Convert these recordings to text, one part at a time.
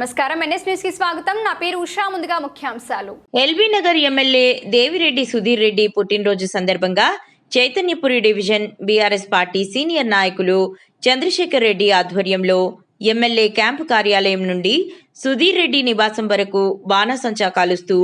నమస్కారం. ఎన్ఎస్ న్యూస్కి స్వాగతం. నా పేరు ఉషా. ముందుగా ముఖ్యాంశాలు. ఎల్బీ నగర్ ఎమ్మెల్యే దేవిరెడ్డి సుధీర్ రెడ్డి పుట్టినరోజు సందర్భంగా Chaitanyapuri division BRS party senior నాయకులు చంద్రశేఖర్ రెడ్డి ఆధ్వర్యంలో ఎమ్మెల్యే క్యాంపు కార్యాలయం నుండి సుధీర్ రెడ్డి నివాసం వరకు బాణసంచా కాలుస్తూ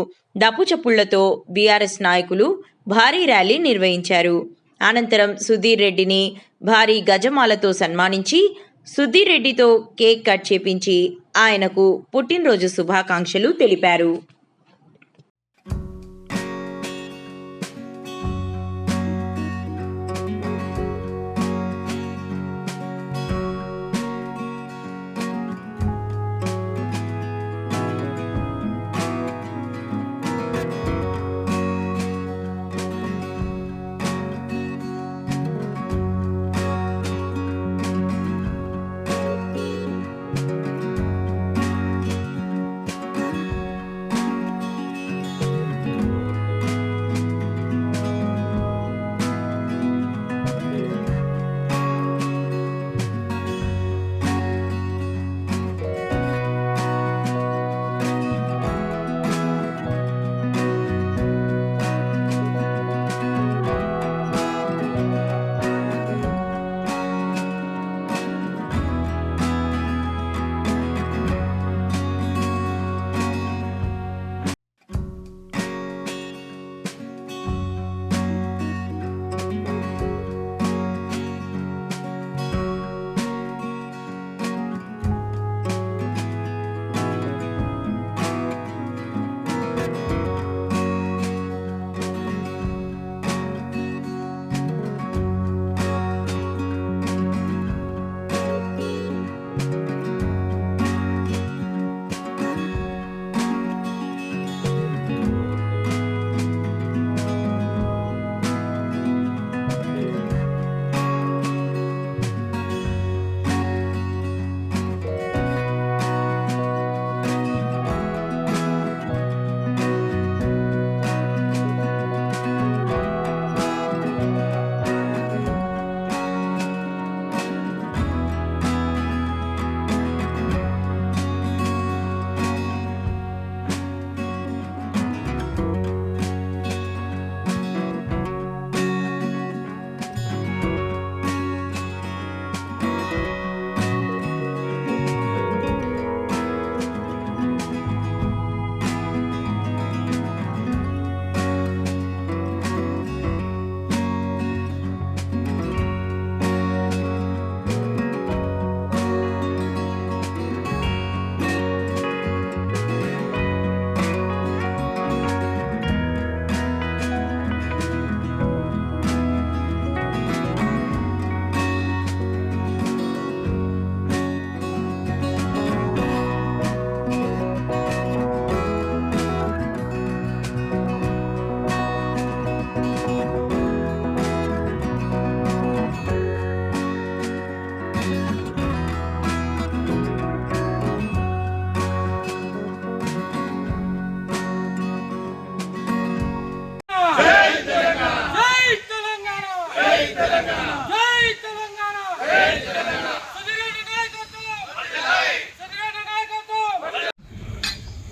దప్పుచప్పుళ్ళతో బీఆర్ఎస్ నాయకులు భారీ ర్యాలీ నిర్వహించారు. అనంతరం సుధీర్ రెడ్డిని భారీ గజమాలతో సన్మానించి సుధీర్ రెడ్డితో కేక్ కట్ చేపించి ఆయనకు పుట్టినరోజు శుభాకాంక్షలు తెలిపారు.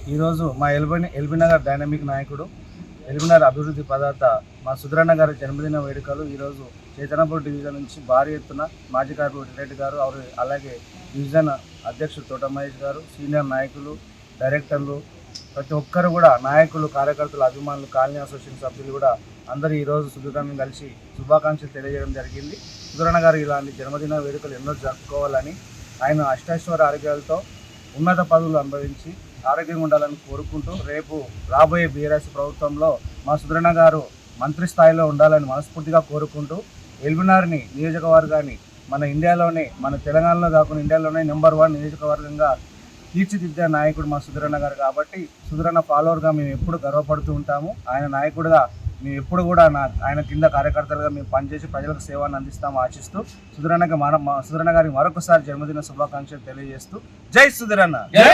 ఈరోజు మా ఎల్బీ ఎల్బీనగర్ డైనమిక్ నాయకుడు ఎల్బీనగర్ అభివృద్ధి పదార్థ మా సుధరణ గారి జన్మదిన వేడుకలు ఈరోజు చేతనపూర్ డివిజన్ నుంచి భారీ ఎత్తున మాజీ కార్పొరేటర్ రెడ్డి గారు అలాగే డివిజన్ అధ్యక్షుడు తోట మహేష్ గారు సీనియర్ నాయకులు డైరెక్టర్లు ప్రతి ఒక్కరు కూడా నాయకులు కార్యకర్తలు అభిమానులు కాలనీ అసోసియేషన్ సభ్యులు కూడా అందరూ ఈరోజు సుధీరణను కలిసి శుభాకాంక్షలు తెలియజేయడం జరిగింది. సుధరణ గారు ఇలాంటి జన్మదిన వేడుకలు ఎన్నో జరుపుకోవాలని ఆయన అష్టేశ్వర ఆరోగ్యాలతో ఉన్నత పదవులు అనుభవించి ఆరోగ్యంగా ఉండాలని కోరుకుంటూ రేపు రాబోయే బీఆర్ఎస్ ప్రభుత్వంలో మా సుధరణ గారు మంత్రి స్థాయిలో ఉండాలని మనస్ఫూర్తిగా కోరుకుంటూ ఎల్బినార్ని నియోజకవర్గాన్ని మన ఇండియాలోనే మన తెలంగాణలో కాకుండా ఇండియాలోనే నెంబర్ వన్ నియోజకవర్గంగా తీర్చిదిద్దే నాయకుడు మా సుధరణ గారు కాబట్టి సుధరణ ఫాలోవర్గా మేము ఎప్పుడు గర్వపడుతూ ఉంటాము. ఆయన నాయకుడిగా మేము ఎప్పుడు కూడా నా ఆయన కింద కార్యకర్తలుగా మేము పనిచేసి ప్రజలకు సేవను అందిస్తాము ఆశిస్తూ సుధరణకి మన సుధరన్న గారికి మరొకసారి జన్మదిన శుభాకాంక్షలు తెలియజేస్తూ జై సుధరన్న. జై